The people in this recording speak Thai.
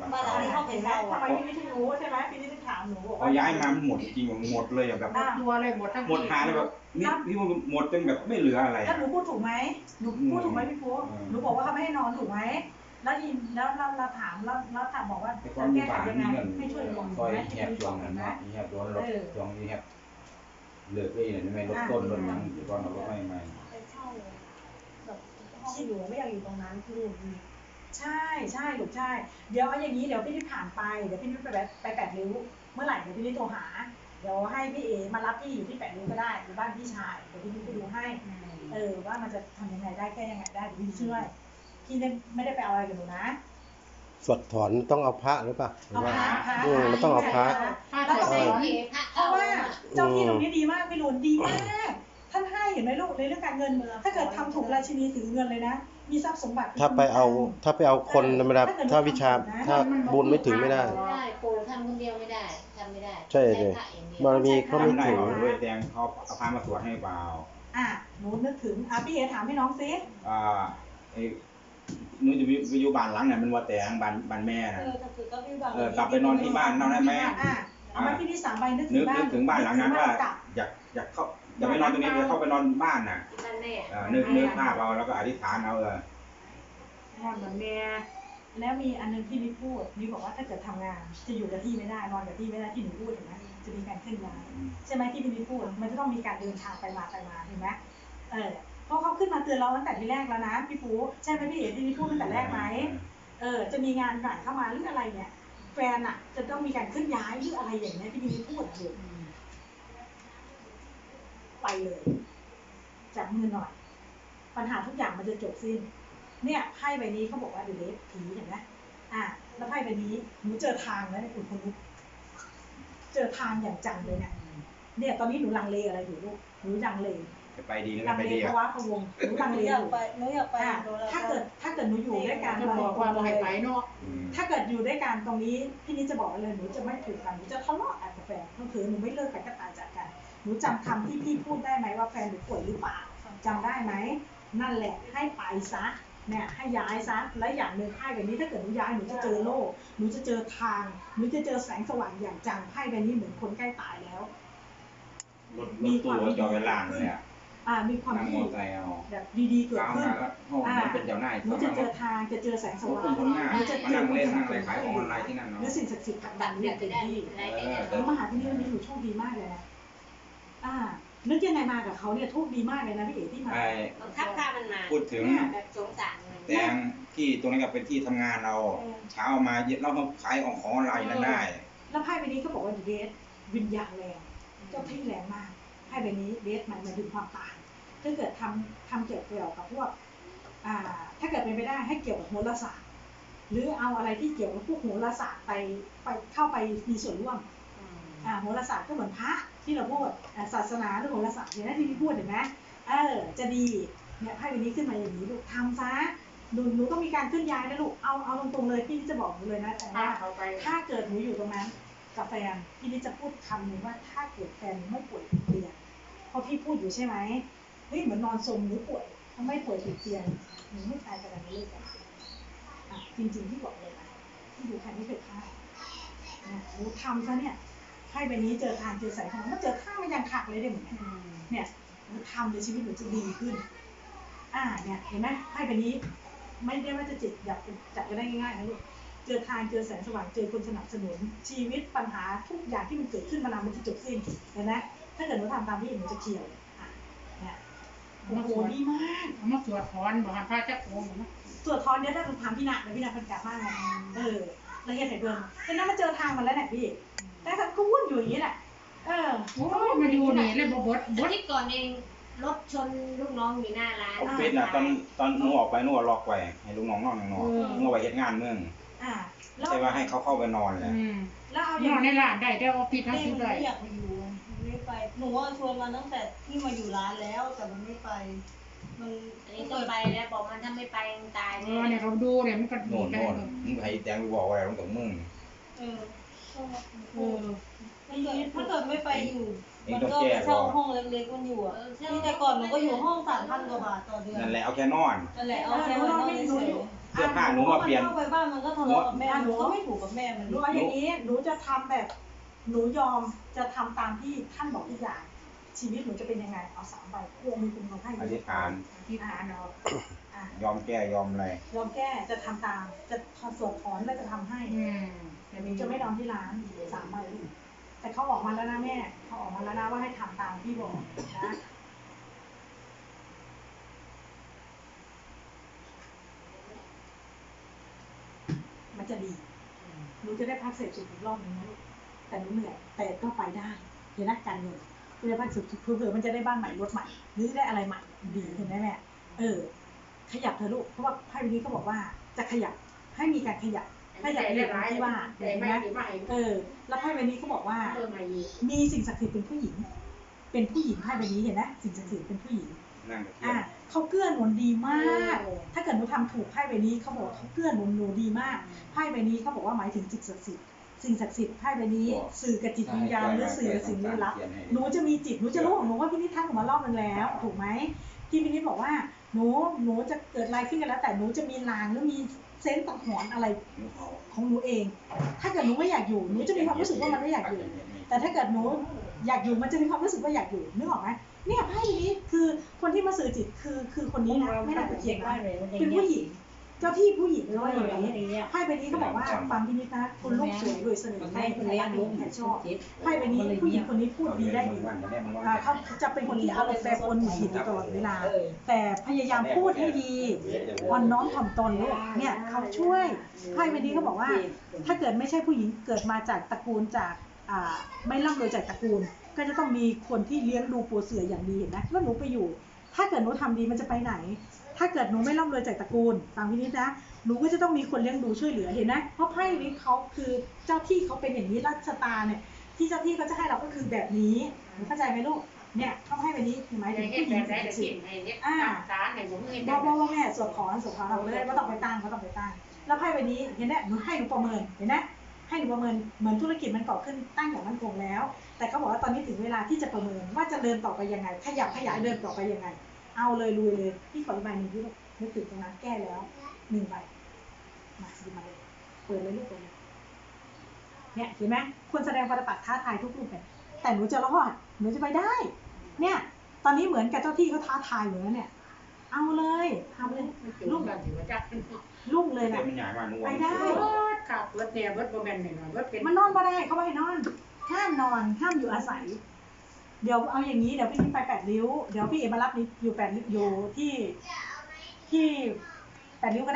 บ้านบ้านหลังเก่านี้เห็นไหมทำไมพี่นิดถึงรู้ใช่ไหมพี่นิดถึงถามหนูบอกพอว่าย้ายมามันหมดจริงๆหมดเลยอะแบบหมดตัวเลยหมดทั้งหมดหาเลยแบบนี่พี่ว่าหมดจนแบบไม่เหลืออะไรแล้วอะหนูพูดถูกไหมหนูพูดถูกไหมพี่ปุ๊อืมหนูบอกว่าเขาไม่ให้นอนถูกไหมแล้วยินแล้วเราเราถามแล้วแล้วถามบอกว่าแต่คจะวามมีแก้ไขบานยังไงมีเงินให้ช่วยลงซอยไหมแหบจวงนั่นนะเนาะแหบจวงรถจวงนี่แหบเลือกเลยเนี่ยไม่ลดต้นลดหยังก่อนเอารถไม่ไม่ไปเช่าแบบห้องอยู่ไม่อยากอยู่ตรงนั้นคือ ใช่ใช่ลูกใช่ เดี๋ยวเอาอย่างนี้เดี๋ยวพี่นิดผ่านไปเดี๋ยวพี่นิดไปแบบไปแปดริ้วเมื่อไหร่เดี๋ยวพี่นิดโทรหา เดี๋ยวให้พี่เอมารับพี่อยู่ที่แปดริ้วก็ได้หรือบ้านพี่ชายเดี๋ยวพี่นิดไปดูให้เออว่ามันจะทำยังไงได้แก้ยังไงได้เดี๋ยวพี่ช่วยพี่เนี่ยไม่ได้ไปเอาอะไรกับหนูนะสวดถอนต้องเอาพระหรือเปล่าหรือเอาว่าพระพระอืมมันต้องเอาพระผ้าแล้วถก็อใส่นเพราะว่าเจ้าที่ตรงนี้ดีมากพี่ลุนดีมากท่านให้ เห็นไหมลูกในเรื่องการเงินถ้าเกิดทำถูกราชินีถือเงินเลยนะ มีทรัพย์สมบัติถ้าไปเอาถ้าไปเอาคนธรรมดาถ้าวิชาถ้าบุญไม่ถึงไม่ได้ไม่ได้ปู่ทำคนเดียวไม่ได้ทำไม่ได้ใช่เลยพระอย่างเดียวบารมีเขาไม่ทำได้ถึงก่อนด้วยแดงเขาเอาพามาสวดให้เปล่าอะหนูนึกถึงอะพี่เอถามให้น้องซิอ่าไอ้หนูจะไปอยู่บ้านหลังไหนมันว่าแต่งบ้านบ้านแม่เอน่ะอถ้าคือก็พี่บางเออกลับไปนอนที่บ้านนอนได้ไหมอะเอามาที่นี่สามใบนึกถึนึงกบ้านนึกถึงบ้านหลังนั้นว่ากลับอยากอยากเข้า อยากไปนอนตรงนี้จะเข้าไปนอนบ้านน่ะที่บ้านแม่เออนึกนึกภาพเอาแล้วก็อธิษฐานเอาเออนอนเหมือนแม่แล้วมีอันนึงที่นิดพูดนิดบอกว่าถ้าเกิดทำงาน จะอยู่กับที่ไม่ได้นอนกับที่ไม่ได้ที่หนูพูดเห็นไหมจะมีการเคลื่อนย้ายใช่ไหมที่พี่นิดพูดมันจะต้องมีการเดินทางไปมาไปมาเห็นไหมเออเพราะเขาขึ้นมาเตือนเราตั้งแต่ที่แรกแล้วนะพี่ปูใช่ไหมพี่เอ๋ที่นิดพูดตั้งแต่แรกไหมเออจะมีงานใหม่เข้ามาหรืออะไรเนี่ยแฟนอะจะต้องมีการเคลื่อนย้ายหรืออะไรอย่างเงี้ยที่พี่นิดพูดอยู่ ไปเลยจับมือหน่อย ปัญหาทุกอย่างมันจะจบสิ้น เนี่ยไพ่ใบนี้เขาบอกว่าเดี๋ยวเดฟผีเห็นไหมอะแล้วไพ่ใบนี้หนูเจอทางแล้วเนี่ยคุณคนลุกเจอทางอย่างจังเลยเนี่ยเนี่ย ตอนนี้หนูลังเลอะไรอยู่ลูกหนูลังเลจะไปดีหรือลัไม่งไปเลดีเพอะราะว่าพะวงหนูลังหนูเลอยากอยู่ไปหนูอยากไปอะโดนแล้วถ้าเกิดถ้าเกิดหนูอยู่ด้วยกันจะบอกว่าบ่ให้ไปเนาะอืมถ้าเกิดอยู่ด้วยกันตรงนี้พี่นิดจะบอกเลยหนูจะไม่ถูกกันหนูจะทะเลาะกันกับแฟนก็คือหนูไม่เลิกกันก็ตายจากกัน หนูจำคำที่พี่พูดได้ไหมว่าแฟนหนูป่วยหรือเปล่าจำได้ไหมนั่นแหละให้ไปซะเนี่ยให้ย้ายซะและอย่างหนึ่งไพ่แบบนี้ถ้าเกิดหนูย้ายหนูจะเจอโลกหนูจะเจอทางหนูจะเจอแสงสว่างอย่างจังไพ่ใบนี้เหมือนคนใกล้ตายแล้วรถรถตู้รถจอดไว้ล่างเลยอะอ่ามีความนั่งมที่อไซค์เอาแบบดีๆเกิดก้าวขึ้นมาแล้วห้องมันเป็นเจ้าหน้ายหนูจะเจอทางจะเจอแสงสพวกว่างคนหน้าหนูจะมาเจอนั่งคนเล่นสำนั่งคัอะไรญขายของออนไลน์ที่นั่นหรือเนาะสิ่งศักดิ์สิทธิ์ผลักดัตันดหนูเด็อกย่างจะเต็มได้ที่ได้เอได้อได้แล้วมาหาที่นี่วันนี้หนูโชคดีมากเลยนะ อ่า นึกยังไงมากับเขาเนี่ยโชคดีมากเลยนะพี่เอ๋ที่มา ไอ้บังคับพามันมาพูดถึง แบบสงสารมัน แตงที่ตรงนั้นก็เป็นที่ทำงานเราเช้ามาเย็นเรามาขายของของออนไลน์นั่นได้ แล้วไพ่ใบนี้ก็บอกว่าเดทวิญญาณแรงเจ้าที่แรงมากไพ่ใบนี้เดทมันมาดึงความตายถ้าเกิดทำทำเกี่ยวกับพวกอ่าถ้าเกิดเป็นไปได้ให้เกี่ยวกับโหราศาสตร์หรือเอาอะไรที่เกี่ยวกับพวกโหราศาสตร์ไปไปเข้าไปมีส่วนร่วม อ่าโหราศาสตร์ก็เหมือนพระ ที่เราพูดอ่าศาสนาหรือโหราศาสตร์เห็นไหมที่พี่พูดเห็นไหมเออจะดีเนี่ยไพ่ใบนี้ขึ้นมาอย่างนี้ลูกทำซะหนูหนูต้องมีการเคลื่อนย้ายนะลูกเอาเอาตรงๆเลยพี่จะบอกหนูเลยนะแต่พาว่าเขาไปถ้าเกิดหนูอยู่ตรงนั้นกับแฟนพี่นิดจะพูดคำหนึ่งว่าถ้าเกิดแฟนไม่ป่วยติดเตียงเพราะพี่พูดอยู่ใช่ไหมเฮ้ยเหมือนนอนสมหรือป่วยถ้าไม่ป่วยติดเตียงหนูไม่ตายจากการนี้เลยจ้ะอะจริงๆที่บอกเลยนะที่ดูใครไม่เคยพลาดนะหนูทำซะเนี่ย ไพ่ใบนี้เจอทางเจอสายทางมันเจอข้างมันยังขักเลยเดี๋ยวเหมือนกันเนี่ยหนูทำในชีวิตหนูจะดีขึ้น อ่าเนี่ยเห็นไหมไพ่ใบนี้ ไม่ได้ว่าจะจิตอยากจัดกันได้ง่ายๆนะลูกเจอทางเจอแสงสว่างเจอคนสนับสนุน ชีวิตปัญหาทุกอย่างที่มันเกิดขึ้นมานานมันจะจบสิ้นเห็นไหมถ้าเกิดหนูทำตามที่หนูจะเคลียร์เลยอะเนี่ยโอ้โหดีมากเอามาสวดถอนบ่ให้พระจักโกงนะส่วนทอนเนี้ยถ้าหนูถามพี่นาเลยพี่นาเป็นกลับมากเลยเออ ละเอียดไหนเบิ่งแต่นั้นมาเจอทางมันแล้วเนี่ยพี่แต่ก็ก็วุ่นอยู่อย่างนี้แหละ เออโอ้ยมาอยู่นี่เลยบ่บดบอาดทิตย์ก่อนเองรถชนลูกน้องอยู่หน้าร้านออฟฟิศน่ะตอนตอนหนูออกไปหนูก็ล็อกไว้ให้ลูกน้องนอนข้างนอกหนูเอาไปเฮ็ดงานเมืองอ่าแล้วใช่ว่าให้เขาเข้าไปนอนเลยอืมแล้วเอานอย่าองนในนี้ร้านได้แต่ออฟฟิศไม่ทั้งสุดได้อยากไปอยู่ไม่ไปหนูว่าชวนมาตั้งแต่ที่มาอยู่ร้านแล้วแต่มันไม่ไป มันอันนี้ก็ไปแล้วบอกมันถ้าไม่ไปมึงตายเอแน่อเนี่ยเขาดูเนี่ยมันก็โน่นได้โน่นมึงให้แตงไปบอกไว้ตรงกับมึงเออเออถ้าเกิดถ้าเกิดไม่ไปอยู่เองมันต้องก็แก้ไปก่เช่าอนห้องเล็กๆมันอยู่อะที่แต่ก่อนหนูก็อยู่ห้องสามพันกว่าบาทต่อเดือนนั่นแหละเอาแค่นอน นั่นแหละเอเอาอหแค่นูวันนอนนอนไม่หนูเฉอยยู่เสื้อผ้าหนูมาเปลี่ยน เข้าไปบ้านมันก็ทะเลาะกับแม่หนูก็ไม่ถูกกับแม่มันหนูเอาอย่างนี้หนูจะทำแบบ หนูยอมจะทำตามที่ท่านบอกทุกอย่าง ชีวิตหนูจะเป็นยังไงเอาสามใบพวงมีคุณมาให้อธิษฐานที่ฐานเอาอะยอมแก้ยอมอะไรยอมแก้จะทำตาม จะสวดถอนแล้วจะทำให้อืมแต่หนูจะไม่นอนที่ร้านสามใบแต่เขาออกมาแล้วนะแม่เขาออกมาแล้วนะว่าให้ทำตามที่บอกนะมันจะดีหนูจะได้พักเสร็จสุดอีกรอบหนึงนะลูกแต่หนูเหนื่อยแต่ก็ไปได้เห็นนะการเงิน จะได้พักสุดเผื่อมันจะได้บ้านใหม่รถใหม่ หรือได้อะไรใหม่ดีเห็นไหมแม่เออ ขยับเถอลูกเพราะว่าไพ่วันนี้เขาบอกว่าจะขยับให้มีการขยับขยับอยู่ตรงที่ว่าเห็นไหมเออ แล้วไพ่ใบนี้เขาบอกว่า มีสิ่งศักดิ์สิทธิ์เป็นผู้หญิง เป็นผู้หญิงไพ่ใบนี้เห็นไหมสิ่งศักดิ์สิทธิ์เป็นผู้หญิงอะวเขาเกื้อหนุนดีมาก ถ้าเกิดหนูทำถูกไพ่ใบนี้เขาบอกเขาเกื้อหนุนหนูดีมากไพ่ใบนี้เขาบอกว่าหมายถึงจิตศักดิ์สิทธิ์ สิ่งศักดิ์สิทธิ์ไพ่ใบนี้ สื่อกับจิตวิญญาณหรือสื่อกับสิ่งลี้ลับหนูจะมีจิตหนูจะรู้ของหนูว่าพี่นิดทักหนูมารอบนึงแล้ว ถูกไหมพี่พินิจบอกว่าหนูหนูจะเกิดอะไรขึ้นกันแล้ว แต่หนูจะมีลางหรือมีเซนส์ตังหอนอะไรของหนูเอง ถ้าเกิดหนูไม่อยากอยู่หนูจะมีความรู้สึกว่ามันไม่อยากอยู่ แต่ถ้าเกิดหนูอยากอยู่มันจะมีความรู้สึกว่าอยากอยู่นึกออกไหมเนี่ยไพ่นี้คือคนที่มาสื่อจิตคือคือคนนี้นะไม่น่าจะเขียนนะเป็นผู้หญิงเจ้าที่ผู้หญิงเลยอย่างนี้ไพ่ใบนี้เขาบอกว่าฟังพี่นิดนะคุณลูกสวยรวยเสน่ห์ให้คุณเลี้ยงลูกแห่ชอบไพ่ใบนี้ผู้หญิงคนนี้พูดดีได้ดีอ่าเขาจะเป็นคนที่อารมณ์แปรปรวนหงุดหงิดอยู่ตลอดเวลา แต่พยายามพูดให้ดีอ่อนน้อมถ่อมตนลูกเนี่ยเขาช่วยไพ่ใบนี้เขาบอกว่า ถ้าเกิดไม่ใช่ผู้หญิงเกิดมาจากตระกูลจากอ่าไม่ร่ำรวยจากตระกูล ก็จะต้องมีคนที่เลี้ยงดูปูเสืออย่างดีเห็นไหมแล้วหนูไปอยู่ ถ้าเกิดหนูทำดีมันจะไปไหน ถ้าเกิดหนูไม่ร่ำรวยจากตระกูลฟังพี่นิดนะหนูก็จะต้องมีคนเลี้ยงดูช่วยเหลือเห็นไหมเพราะไพ่นี้เขาคือเจ้าที่เขาเป็นอย่างนี้ราชตาเนี่ย ที่เจ้าที่เขาจะให้เราก็คือแบบนี้หนูเข้าใจไหมลูกเนี่ยเขาให้แบบนี้คือหมายถึงเฮ็ดผู้หแบญิงบได้สิแต่ทกิธิ์นให้เนี่ยตามสารให้ผมเฮ็ดบอกบอกว่าแม่สวดขอสวดขอเราเลยว่าต้องไปตั้งเขาต้องไปตั้งแล้วไพ่ใบนี้เห็นไหมหนูให้หนูประเมินเห็นไหม ให้หนูประเมินเหมือนธุรกิจมันก่อขึ้นตั้งอย่างมั่นคงแล้ว แต่เขาบอกว่าตอนนี้ถึงเวลาที่จะประเมินว่าจะเดินต่อไปยังไง ขยับขยายเดินต่อไปยังไง เอาเลยลุยเลยพี่ขออีกใบหนึ่งพี่ลูกนึกถึงตรงนั้นแก้แล้วหนึ่งใบมาดีมาเลยเปิดเลยลูกเปิดเลยเนี่ยเห็นไหมควรแสดงปฏิปักษ์ท้าทายทุกรูปแบบแต่หนูจะรอดหนูจะไปได้ เนี่ย ตอนนี้เหมือนกับเจ้าที่เขาท้าทายเหมือนแล้วเนี่ย เอาเลยทำเลยลูกแบบถือว่าจักลุ่งเลยแต่นะมันให ญ่มากนุ่ไปได้ขับรถเนี่ยรถบ่แม่นแน่นอนรถเป็นมันนอนมาได้เขาไม่ให้นอนห้ามนอนห้ามอยู่อาศัย เดี๋ยวเอาอย่างนี้เดี๋ยวพี่ไปแปดริ้วเดี๋ยวพี่เอมารับนี่อยู่แปดริ้วอยู่ที่ที่แปดริ้วก็ได้